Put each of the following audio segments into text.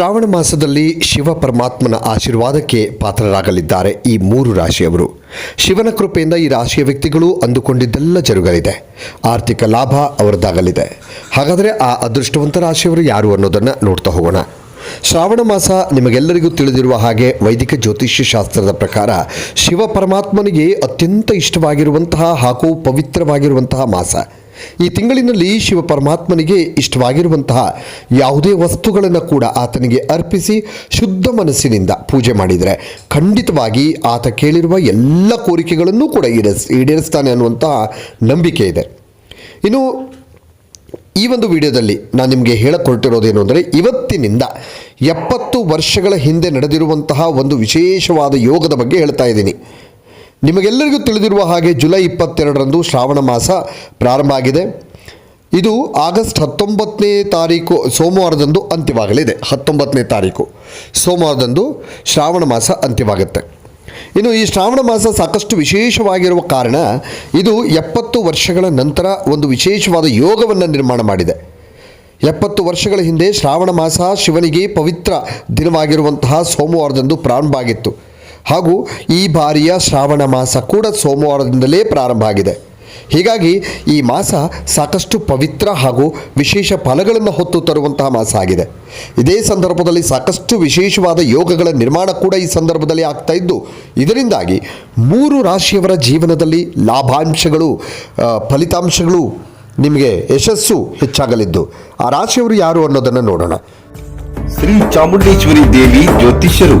ಶ್ರಾವಣ ಮಾಸದಲ್ಲಿ ಶಿವ ಪರಮಾತ್ಮನ ಆಶೀರ್ವಾದಕ್ಕೆ ಪಾತ್ರರಾಗಲಿದ್ದಾರೆ ಈ ಮೂರು ರಾಶಿಯವರು. ಶಿವನ ಕೃಪೆಯಿಂದ ಈ ರಾಶಿಯ ವ್ಯಕ್ತಿಗಳು ಅಂದುಕೊಂಡಿದ್ದೆಲ್ಲ ಜರುಗಲಿದೆ. ಆರ್ಥಿಕ ಲಾಭ ಅವರದಾಗಲಿದೆ. ಹಾಗಾದರೆ ಆ ಅದೃಷ್ಟವಂತ ರಾಶಿಯವರು ಯಾರು ಅನ್ನೋದನ್ನು ನೋಡ್ತಾ ಹೋಗೋಣ. ಶ್ರಾವಣ ಮಾಸ ನಿಮಗೆಲ್ಲರಿಗೂ ತಿಳಿದಿರುವ ಹಾಗೆ ವೈದಿಕ ಜ್ಯೋತಿಷ್ಯ ಶಾಸ್ತ್ರದ ಪ್ರಕಾರ ಶಿವ ಪರಮಾತ್ಮನಿಗೆ ಅತ್ಯಂತ ಇಷ್ಟವಾಗಿರುವಂತಹ ಹಾಗೂ ಪವಿತ್ರವಾಗಿರುವಂತಹ ಮಾಸ. ಈ ತಿಂಗಳಿನಲ್ಲಿ ಶಿವ ಪರಮಾತ್ಮನಿಗೆ ಇಷ್ಟವಾಗಿರುವಂತಹ ಯಾವುದೇ ವಸ್ತುಗಳನ್ನು ಕೂಡ ಆತನಿಗೆ ಅರ್ಪಿಸಿ ಶುದ್ಧ ಮನಸ್ಸಿನಿಂದ ಪೂಜೆ ಮಾಡಿದರೆ ಖಂಡಿತವಾಗಿ ಆತ ಕೇಳಿರುವ ಎಲ್ಲ ಕೋರಿಕೆಗಳನ್ನು ಕೂಡ ಈಡೇರಿಸ್, ಈಡೇರಿಸ್ತಾನೆ ಅನ್ನುವಂತಹ ನಂಬಿಕೆ ಇದೆ. ಇನ್ನು ಈ ಒಂದು ವಿಡಿಯೋದಲ್ಲಿ ನಾನು ನಿಮಗೆ ಹೇಳಕೊಟ್ಟಿರೋದೇನು ಅಂದರೆ ಇವತ್ತಿನಿಂದ ಎಪ್ಪತ್ತು ವರ್ಷಗಳ ಹಿಂದೆ ನಡೆದಿರುವಂತಹ ಒಂದು ವಿಶೇಷವಾದ ಯೋಗದ ಬಗ್ಗೆ ಹೇಳ್ತಾ ಇದ್ದೀನಿ. ನಿಮಗೆಲ್ಲರಿಗೂ ತಿಳಿದಿರುವ ಹಾಗೆ ಜುಲೈ ಇಪ್ಪತ್ತೆರಡರಂದು ಶ್ರಾವಣ ಮಾಸ ಪ್ರಾರಂಭ ಆಗಿದೆ. ಇದು ಆಗಸ್ಟ್ ಹತ್ತೊಂಬತ್ತನೇ ತಾರೀಕು, ಸೋಮವಾರದಂದು ಅಂತ್ಯವಾಗಲಿದೆ. ಹತ್ತೊಂಬತ್ತನೇ ತಾರೀಕು, ಸೋಮವಾರದಂದು ಶ್ರಾವಣ ಮಾಸ ಅಂತ್ಯವಾಗುತ್ತೆ. ಇನ್ನು ಈ ಶ್ರಾವಣ ಮಾಸ ಸಾಕಷ್ಟು ವಿಶೇಷವಾಗಿರುವ ಕಾರಣ ಇದು ಎಪ್ಪತ್ತು ವರ್ಷಗಳ ನಂತರ ಒಂದು ವಿಶೇಷವಾದ ಯೋಗವನ್ನು ನಿರ್ಮಾಣ ಮಾಡಿದೆ. ಎಪ್ಪತ್ತು ವರ್ಷಗಳ ಹಿಂದೆ ಶ್ರಾವಣ ಮಾಸ ಶಿವನಿಗೆ ಪವಿತ್ರ ದಿನವಾಗಿರುವಂತಹ ಸೋಮವಾರದಂದು ಪ್ರಾರಂಭ ಆಗಿತ್ತು. ಹಾಗೂ ಈ ಬಾರಿಯ ಶ್ರಾವಣ ಮಾಸ ಕೂಡ ಸೋಮವಾರದಿಂದಲೇ ಪ್ರಾರಂಭ ಆಗಿದೆ. ಹೀಗಾಗಿ ಈ ಮಾಸ ಸಾಕಷ್ಟು ಪವಿತ್ರ ಹಾಗೂ ವಿಶೇಷ ಫಲಗಳನ್ನು ಹೊತ್ತು ತರುವಂತಹ ಮಾಸ ಆಗಿದೆ. ಇದೇ ಸಂದರ್ಭದಲ್ಲಿ ಸಾಕಷ್ಟು ವಿಶೇಷವಾದ ಯೋಗಗಳ ನಿರ್ಮಾಣ ಕೂಡ ಈ ಸಂದರ್ಭದಲ್ಲಿ ಆಗ್ತಾ ಇದ್ದು, ಇದರಿಂದಾಗಿ ಮೂರು ರಾಶಿಯವರ ಜೀವನದಲ್ಲಿ ಲಾಭಾಂಶಗಳು ಫಲಿತಾಂಶಗಳು ನಿಮಗೆ ಯಶಸ್ಸು ಹೆಚ್ಚಾಗಲಿದ್ದು, ಆ ರಾಶಿಯವರು ಯಾರು ಅನ್ನೋದನ್ನು ನೋಡೋಣ. ಶ್ರೀ ಚಾಮುಂಡೇಶ್ವರಿ ದೇವಿ ಜ್ಯೋತಿಷ್ಯರು.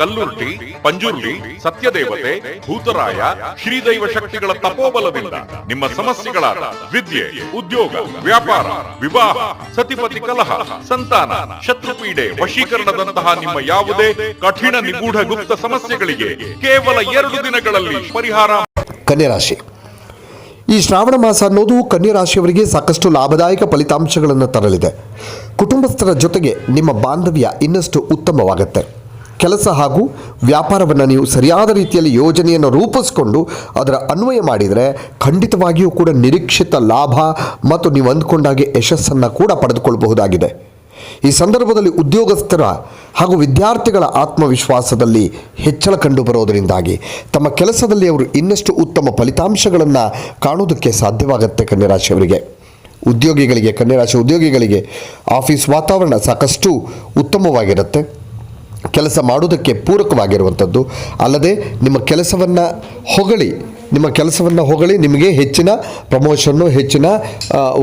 ಕಲ್ಲುರ್ಟಿ ಪಂಜುರ್ಲಿ, ಸತ್ಯದೇವತೆ, ಭೂತರಾಯ, ಶ್ರೀದೈವ ಶಕ್ತಿಗಳ ತಪೋಬಲದಿಂದ ನಿಮ್ಮ ಸಮಸ್ಯೆಗಳಾದ ವಿದ್ಯೆ, ಉದ್ಯೋಗ, ವ್ಯಾಪಾರ, ವಿವಾಹ, ಸತಿಪತಿ ಕಲಹ, ಸಂತಾನ, ಶತ್ರುಪೀಡೆ ವಶೀಕರಣದಂತಹ ನಿಮ್ಮ ಯಾವುದೇ ಕಠಿಣ ನಿಗೂಢ ಗುಪ್ತ ಸಮಸ್ಯೆಗಳಿಗೆ ಕೇವಲ ಎರಡು ದಿನಗಳಲ್ಲಿ ಪರಿಹಾರ ಕನ್ಯರಾಶಿ. ಈ ಶ್ರಾವಣ ಮಾಸ ಅನ್ನೋದು ಕನ್ಯಾ ರಾಶಿಯವರಿಗೆ ಸಾಕಷ್ಟು ಲಾಭದಾಯಕ ಫಲಿತಾಂಶಗಳನ್ನು ತರಲಿದೆ. ಕುಟುಂಬಸ್ಥರ ಜೊತೆಗೆ ನಿಮ್ಮ ಬಾಂಧವ್ಯ ಇನ್ನಷ್ಟು ಉತ್ತಮವಾಗುತ್ತೆ. ಕೆಲಸ ಹಾಗೂ ವ್ಯಾಪಾರವನ್ನು ನೀವು ಸರಿಯಾದ ರೀತಿಯಲ್ಲಿ ಯೋಜನೆಯನ್ನು ರೂಪಿಸಿಕೊಂಡು ಅದರ ಅನ್ವಯ ಮಾಡಿದರೆ ಖಂಡಿತವಾಗಿಯೂ ಕೂಡ ನಿರೀಕ್ಷಿತ ಲಾಭ ಮತ್ತು ನೀವು ಅಂದ್ಕೊಂಡಾಗೆ ಯಶಸ್ಸನ್ನು ಕೂಡ ಪಡೆದುಕೊಳ್ಳಬಹುದಾಗಿದೆ ಈ ಸಂದರ್ಭದಲ್ಲಿ ಉದ್ಯೋಗಸ್ಥರ ಹಾಗೂ ವಿದ್ಯಾರ್ಥಿಗಳ ಆತ್ಮವಿಶ್ವಾಸದಲ್ಲಿ ಹೆಚ್ಚಳ ಕಂಡು ಬರೋದರಿಂದಾಗಿ ತಮ್ಮ ಕೆಲಸದಲ್ಲಿ ಅವರು ಇನ್ನಷ್ಟು ಉತ್ತಮ ಫಲಿತಾಂಶಗಳನ್ನು ಕಾಣೋದಕ್ಕೆ ಸಾಧ್ಯವಾಗುತ್ತೆ ಕನ್ಯರಾಶಿಯವರಿಗೆ ಉದ್ಯೋಗಿಗಳಿಗೆ, ಕನ್ಯರಾಶಿ ಉದ್ಯೋಗಿಗಳಿಗೆ ಆಫೀಸ್ ವಾತಾವರಣ ಸಾಕಷ್ಟು ಉತ್ತಮವಾಗಿರುತ್ತೆ. ಕೆಲಸ ಮಾಡುವುದಕ್ಕೆ ಪೂರಕವಾಗಿರುವಂಥದ್ದು. ಅಲ್ಲದೆ ನಿಮ್ಮ ಕೆಲಸವನ್ನು ಹೊಗಳಿ, ನಿಮ್ಮ ಕೆಲಸವನ್ನು ಹೊಗಳಿ ನಿಮಗೆ ಹೆಚ್ಚಿನ ಪ್ರಮೋಷನ್ನು ಹೆಚ್ಚಿನ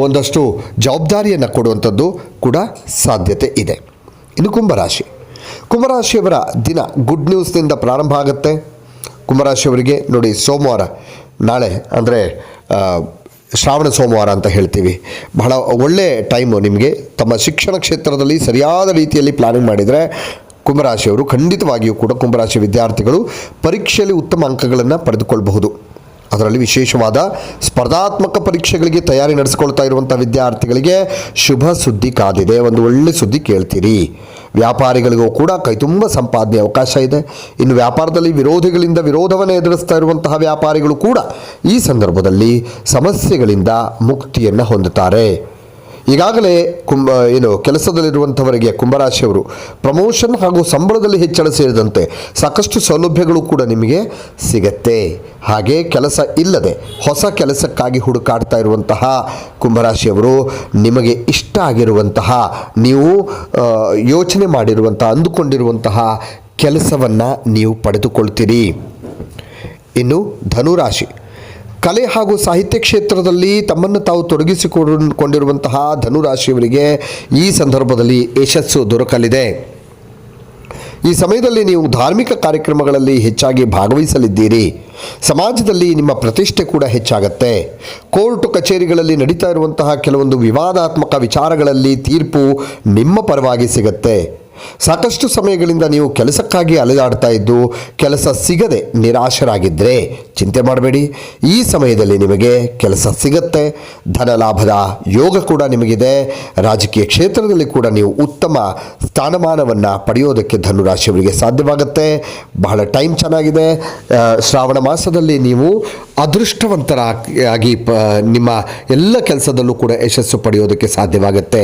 ಒಂದಷ್ಟು ಜವಾಬ್ದಾರಿಯನ್ನು ಕೊಡುವಂಥದ್ದು ಕೂಡ ಸಾಧ್ಯತೆ ಇದೆ. ಇನ್ನು ಕುಂಭರಾಶಿ. ಕುಂಭರಾಶಿಯವರ ದಿನ ಗುಡ್ ನ್ಯೂಸ್ನಿಂದ ಪ್ರಾರಂಭ ಆಗುತ್ತೆ. ಕುಂಭರಾಶಿಯವರಿಗೆ ನೋಡಿ ಸೋಮವಾರ, ನಾಳೆ ಅಂದರೆ ಶ್ರಾವಣ ಸೋಮವಾರ ಅಂತ ಹೇಳ್ತೀವಿ. ಬಹಳ ಒಳ್ಳೆಯ ಟೈಮು ನಿಮಗೆ ತಮ್ಮ ಶಿಕ್ಷಣ ಕ್ಷೇತ್ರದಲ್ಲಿ ಸರಿಯಾದ ರೀತಿಯಲ್ಲಿ ಪ್ಲಾನಿಂಗ್ ಮಾಡಿದರೆ ಕುಂಭರಾಶಿಯವರು ಖಂಡಿತವಾಗಿಯೂ ಕೂಡ ಕುಂಭರಾಶಿ ವಿದ್ಯಾರ್ಥಿಗಳು ಪರೀಕ್ಷೆಯಲ್ಲಿ ಉತ್ತಮ ಅಂಕಗಳನ್ನು ಪಡೆದುಕೊಳ್ಳಬಹುದು ಅದರಲ್ಲಿ ವಿಶೇಷವಾದ ಸ್ಪರ್ಧಾತ್ಮಕ ಪರೀಕ್ಷೆಗಳಿಗೆ ತಯಾರಿ ನಡೆಸಿಕೊಳ್ತಾ ಇರುವಂಥ ವಿದ್ಯಾರ್ಥಿಗಳಿಗೆ ಶುಭ ಸುದ್ದಿ ಕಾದಿದೆ. ಒಂದು ಒಳ್ಳೆ ಸುದ್ದಿ ಕೇಳ್ತೀರಿ. ವ್ಯಾಪಾರಿಗಳಿಗೂ ಕೂಡ ಕೈತುಂಬ ಸಂಪಾದನೆ ಅವಕಾಶ ಇದೆ. ಇನ್ನು ವ್ಯಾಪಾರದಲ್ಲಿ ವಿರೋಧಿಗಳಿಂದ ವಿರೋಧವನ್ನು ಎದುರಿಸ್ತಾ ಇರುವಂತಹ ವ್ಯಾಪಾರಿಗಳು ಕೂಡ ಈ ಸಂದರ್ಭದಲ್ಲಿ ಸಮಸ್ಯೆಗಳಿಂದ ಮುಕ್ತಿಯನ್ನು ಹೊಂದುತ್ತಾರೆ. ಈಗಾಗಲೇ ಕುಂಭ ಏನು ಕೆಲಸದಲ್ಲಿರುವಂಥವರಿಗೆ ಕುಂಭರಾಶಿಯವರು ಪ್ರಮೋಷನ್ ಹಾಗೂ ಸಂಬಳದಲ್ಲಿ ಹೆಚ್ಚಳ ಸೇರಿದಂತೆ ಸಾಕಷ್ಟು ಸೌಲಭ್ಯಗಳು ಕೂಡ ನಿಮಗೆ ಸಿಗತ್ತೆ. ಹಾಗೆ ಕೆಲಸ ಇಲ್ಲದೆ ಹೊಸ ಕೆಲಸಕ್ಕಾಗಿ ಹುಡುಕಾಡ್ತಾ ಇರುವಂತಹ ಕುಂಭರಾಶಿಯವರು ನಿಮಗೆ ಇಷ್ಟ ಆಗಿರುವಂತಹ, ನೀವು ಯೋಚನೆ ಮಾಡಿರುವಂತಹ ಅಂದುಕೊಂಡಿರುವಂತಹ ಕೆಲಸವನ್ನು ನೀವು ಪಡೆದುಕೊಳ್ತೀರಿ. ಇನ್ನು ಧನುರಾಶಿ. ಕಲೆ ಹಾಗೂ ಸಾಹಿತ್ಯ ಕ್ಷೇತ್ರದಲ್ಲಿ ತಮ್ಮನ್ನು ತಾವು ತೊಡಗಿಸಿಕೊಂಡಿರುವಂತಹ ಕೊಂಡಿರುವಂತಹ ಧನುರಾಶಿಯವರಿಗೆ ಈ ಸಂದರ್ಭದಲ್ಲಿ ಯಶಸ್ಸು ದೊರಕಲಿದೆ. ಈ ಸಮಯದಲ್ಲಿ ನೀವು ಧಾರ್ಮಿಕ ಕಾರ್ಯಕ್ರಮಗಳಲ್ಲಿ ಹೆಚ್ಚಾಗಿ ಭಾಗವಹಿಸಲಿದ್ದೀರಿ. ಸಮಾಜದಲ್ಲಿ ನಿಮ್ಮ ಪ್ರತಿಷ್ಠೆ ಕೂಡ ಹೆಚ್ಚಾಗತ್ತೆ. ಕೋರ್ಟ್ ಕಚೇರಿಗಳಲ್ಲಿ ನಡೀತಾ ಇರುವಂತಹ ಕೆಲವೊಂದು ವಿವಾದಾತ್ಮಕ ವಿಚಾರಗಳಲ್ಲಿ ತೀರ್ಪು ನಿಮ್ಮ ಪರವಾಗಿ ಸಿಗತ್ತೆ. ಸಾಕಷ್ಟು ಸಮಯಗಳಿಂದ ನೀವು ಕೆಲಸಕ್ಕಾಗಿ ಅಲೆದಾಡ್ತಾ ಇದ್ದು ಕೆಲಸ ಸಿಗದೆ ನಿರಾಶರಾಗಿದ್ದರೆ ಚಿಂತೆ ಮಾಡಬೇಡಿ. ಈ ಸಮಯದಲ್ಲಿ ನಿಮಗೆ ಕೆಲಸ ಸಿಗತ್ತೆ. ಧನ ಲಾಭದ ಯೋಗ ಕೂಡ ನಿಮಗಿದೆ. ರಾಜಕೀಯ ಕ್ಷೇತ್ರದಲ್ಲಿ ಕೂಡ ನೀವು ಉತ್ತಮ ಸ್ಥಾನಮಾನವನ್ನು ಪಡೆಯೋದಕ್ಕೆ ಧನುರಾಶಿಯವರಿಗೆ ಸಾಧ್ಯವಾಗುತ್ತೆ. ಬಹಳ ಟೈಮ್ ಚೆನ್ನಾಗಿದೆ. ಶ್ರಾವಣ ಮಾಸದಲ್ಲಿ ನೀವು ಅದೃಷ್ಟವಂತರಾಗಿ ಪ, ನಿಮ್ಮ ಎಲ್ಲ ಕೆಲಸದಲ್ಲೂ ಕೂಡ ಯಶಸ್ಸು ಪಡೆಯೋದಕ್ಕೆ ಸಾಧ್ಯವಾಗುತ್ತೆ.